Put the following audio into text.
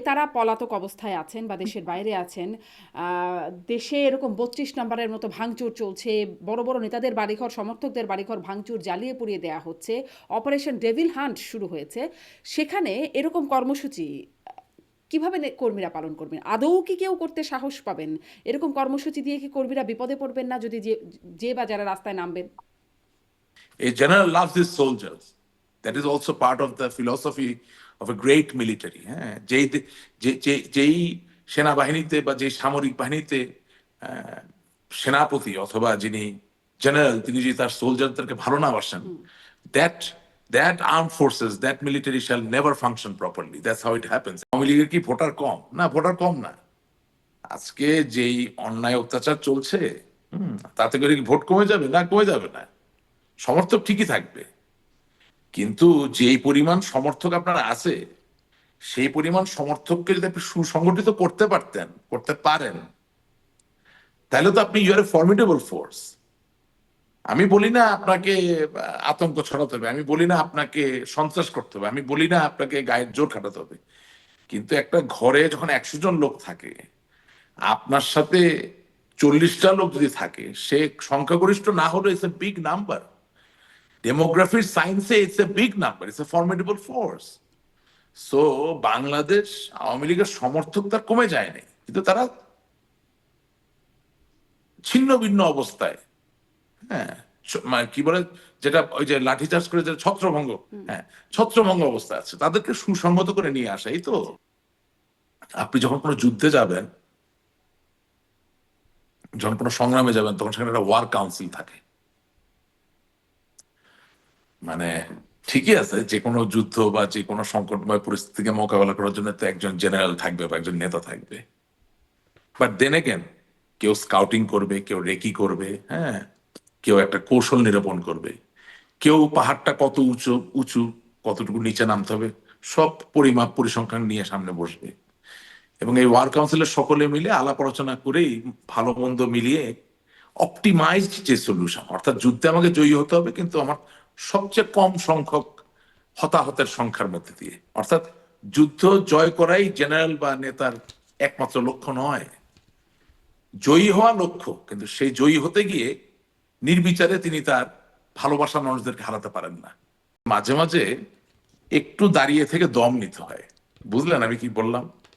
তারা পলাতক অবস্থায় আছেন বা দেশের বাইরে আছেন। দেশে এরকম বত্রিশ নম্বরের মতো ভাঙচুর চলছে। বড় বড় নেতাদের বাড়িঘর, সমর্থকদের বাড়িঘর ভাঙচুর জ্বালিয়ে পুড়িয়ে দেয়া হচ্ছে। অপারেশন ডেভিল হান্ট শুরু হয়েছে। সেখানে এরকম কর্মসূচি, কীভাবে কর্মীরা পালন করবেন? আদৌ কি কেউ করতে সাহস পাবেন? এরকম কর্মসূচি দিয়ে কি কর্মীরা বিপদে পড়বেন না যদি যে- বা যারা রাস্তায় নামবেন? A general loves his soldiers. That is also part of the philosophy of a great military. হ্যাঁ যেই যেই সেনাবাহিনীতে বা যে সামরিক বাহিনীতে সেনাপতি অথবা যিনি জেনারেল তিনি যদি তার সোলজারদেরকে ভালো না বাসেন that that arm forces that military shall never function properly that's how it happens Awami লীগের কি ভোটার কম? না ভোটার কম না। আজকে যেই অন্যায় অত্যাচার চলছে হুম, তাতে করে কি ভোট কমে যাবে? না কমে যাবে না। সমর্থক ঠিকই থাকবে। কিন্তু যেই পরিমাণ সমর্থক আপনার আছে, সেই পরিমাণ সমর্থককে যদি আপনি সুসংগঠিত করতে পারতেন, করতে পারেন, তাহলে তো আপনি ইউর এ ফর্মিডেবল ফোর্স আমি বলি না আপনাকে আতঙ্ক ছড়াতে হবে, আমি বলি না আপনাকে সন্ত্রাস করতে হবে, আমি বলি না আপনাকে গায়ের জোর খাটাতে হবে। কিন্তু একটা ঘরে যখন একশো জন লোক থাকে, আপনার সাথে চল্লিশটা লোক যদি থাকে, সে সংখ্যাগরিষ্ঠ না হলে ইটস এ বিগ নাম্বার ডেমোগ্রাফির সায়েন্সে it's a big number it's a formidable force so Bangladesh Awami লীগের সমর্থক তার কমে যায়নি কিন্তু তারা ছিন্ন ভিন্ন অবস্থায় হ্যাঁ মানে কি বলে যেটা ওই যে লাঠি লাঠিচার্জ করে যেটা ছত্রভঙ্গ হ্যাঁ ছত্রভঙ্গ অবস্থা আছে তাদেরকে সুসংগত করে নিয়ে আসা এই তো। আপনি যখন কোনো যুদ্ধে যাবেন যখন কোনো সংগ্রামে যাবেন তখন সেখানে একটা ওয়ার কাউন্সিল থাকে। মানে ঠিকই আছে যে কোনো যুদ্ধ বা যে কোনো সংকটময় পরিস্থিতিকে মোকাবেলা করার জন্য তো একজন জেনারেল থাকবে বা একজন নেতা থাকবে। বাট দেন এগেন কেউ স্কাউটিং করবে, কেউ রেকি করবে হ্যাঁ কেউ একটা কৌশল নিরূপণ করবে। কেউ পাহাড়টা কত উঁচু উঁচু, কতটুকু নিচে নামতে হবে, সব পরিমাপ পরিসংখ্যান নিয়ে সামনে বসবে। এবং এই ওয়ার কাউন্সিলের সকলে মিলে আলাপ আলোচনা করেই ভালো মন্দ মিলিয়ে অপটিমাইজড যে সলিউশন অর্থাৎ যুদ্ধে আমাকে জয়ী হতে হবে, কিন্তু আমার সবচেয়ে কম সংখ্যক হতাহতের সংখ্যার মধ্যে দিয়ে। অর্থাৎ যুদ্ধ জয় করাই জেনারেল বা নেতার একমাত্র লক্ষ্য নয়। জয়ী হওয়া লক্ষ্য, কিন্তু সেই জয়ী হতে গিয়ে নির্বিচারে তিনি তার ভালোবাসা মানুষদেরকে হারাতে পারেন না। মাঝে মাঝে একটু দাঁড়িয়ে থেকে দম নিতে হয়। বুঝলেন আমি কি বললাম?